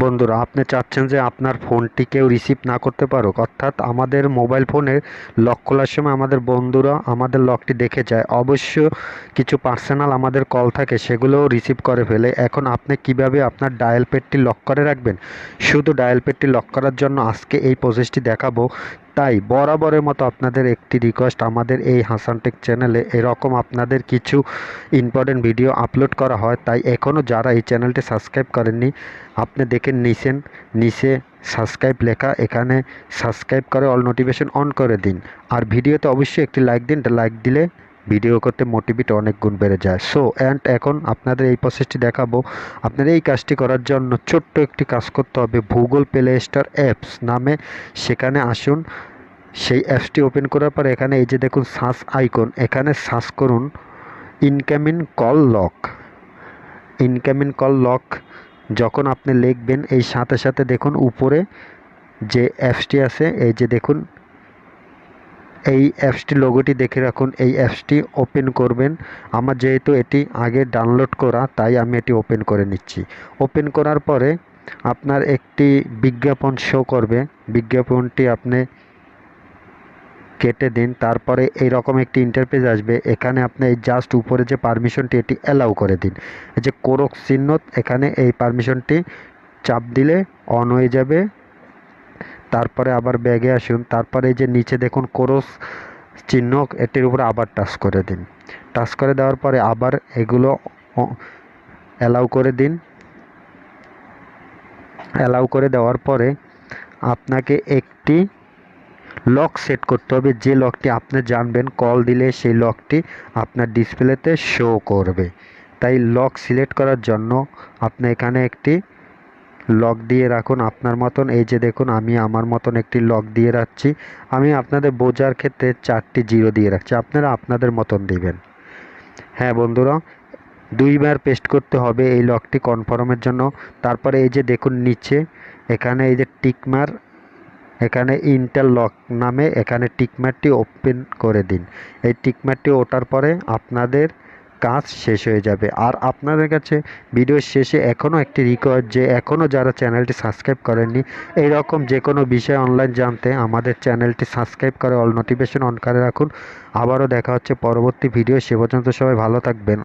বন্ধুরা, আপনি চাচ্ছেন যে আপনার ফোনটি কেউ রিসিভ না করতে পারুক, অর্থাৎ আমাদের মোবাইল ফোনের লক খোলার সময় আমাদের বন্ধুরা আমাদের লকটি দেখে যায়। অবশ্য কিছু পার্সোনাল আমাদের কল থাকে, সেগুলোও রিসিভ করে ফেলে। এখন আপনি কীভাবে আপনার ডায়াল পেডটি লক করে রাখবেন? শুধু ডায়াল পেডটি লক করার জন্য আজকে এই প্রসেসটি দেখাবো। তাই বরাবরের মতো আপনাদের একটি রিকোয়েস্ট আমাদের এই হাসান টেক চ্যানেলে এরকম আপনাদের কিছু ইম্পর্টেন্ট ভিডিও আপলোড করা হয়। তাই এখনও যারা এই চ্যানেলটি সাবস্ক্রাইব করেননি, আপনি দেখে নিছেন, নিচে সাবস্ক্রাইব লেখা, এখানে সাবস্ক্রাইব করে অল নোটিফিকেশন অন করে দিন। আর ভিডিওতে অবশ্যই একটি লাইক দিন লাইক দিলে ভিডিও করতে মোটিভেট অনেক গুণ বেড়ে যায়। সো অ্যান্ড এখন আপনাদের এই প্রসেসটি দেখাবো। আপনাদের এই কাজটি করার জন্য ছোট্ট একটি কাজ করতে হবে ভূগোল প্লে স্টোর অ্যাপস নামে। সেখানে আসুন, সেই অ্যাপসটি ওপেন করার পর এখানে এই যে দেখুন সার্চ আইকন এখানে সার্চ করুন incoming call lock incoming call lock যখন আপনি লিখবেন, এই সাথে সাথে দেখুন উপরে যে অ্যাপসটি আছে, এই যে দেখুন এই অ্যাপসটি লোগোটি দেখে রাখুন। এই অ্যাপসটি ওপেন করবেন। আমার যেহেতু এটি আগে ডাউনলোড করা, তাই আমি এটি ওপেন করে নিচ্ছি। ওপেন করার পরে আপনার একটি বিজ্ঞাপন শো করবে। বিজ্ঞাপনটি আপনি কেটে দিন। তারপরে এই রকম একটি ইন্টারপেজ আসবে। এখানে আপনি এই জাস্ট উপরে যে পারমিশনটি এটি অ্যালাউ করে দিন। এই যে কোরক চিহ্ন, এখানে এই পারমিশনটি চাপ দিলে অন হয়ে যাবে। তারপরে আবার ব্যাগে আসুন। তারপরে এই যে নিচে দেখুন কোরস চিহ্ন, এটির উপরে আবার টাচ করে দিন। টাচ করে দেওয়ার পরে আবার এগুলো অ্যালাউ করে দিন। অ্যালাউ করে দেওয়ার পরে আপনাকে একটি লক সেট করতে হবে। যে লকটি আপনি জানবেন কল দিলে সেই লকটি আপনার ডিসপ্লেতে শো করবে। তাই লক সিলেক্ট করার জন্য আপনি এখানে একটি লক দিয়ে রাখুন আপনার মতন। এই যে দেখুন, আমি আমার মতন একটি লক দিয়ে রাখছি। আমি আপনাদের বোঝার ক্ষেত্রে চারটি জিরো দিয়ে রাখছি। আপনারা আপনাদের মতন দিবেন। হ্যাঁ বন্ধুরা, দুইবার পেস্ট করতে হবে এই লকটি কনফার্মের জন্য। তারপরে এই যে দেখুন নিচে, এখানে এই যে টিকমার এখানে ইন্টার লক নামে এখানে টিকমারটি ওপেন করে দিন। এই টিকমারটি ওঠার পরে আপনাদের কাজ শেষ হয়ে যাবে। আর আপনাদের কাছে ভিডিও শেষে এখনও একটি রিকোয়েস্ট যে, এখনও যারা চ্যানেলটি সাবস্ক্রাইব করেননি, এইরকম যে কোনো বিষয় অনলাইন জানতে আমাদের চ্যানেলটি সাবস্ক্রাইব করে অল নোটিফিকেশন অন করে রাখুন। আবারও দেখা হচ্ছে পরবর্তী ভিডিও সে পর্যন্ত সবাই ভালো থাকবেন।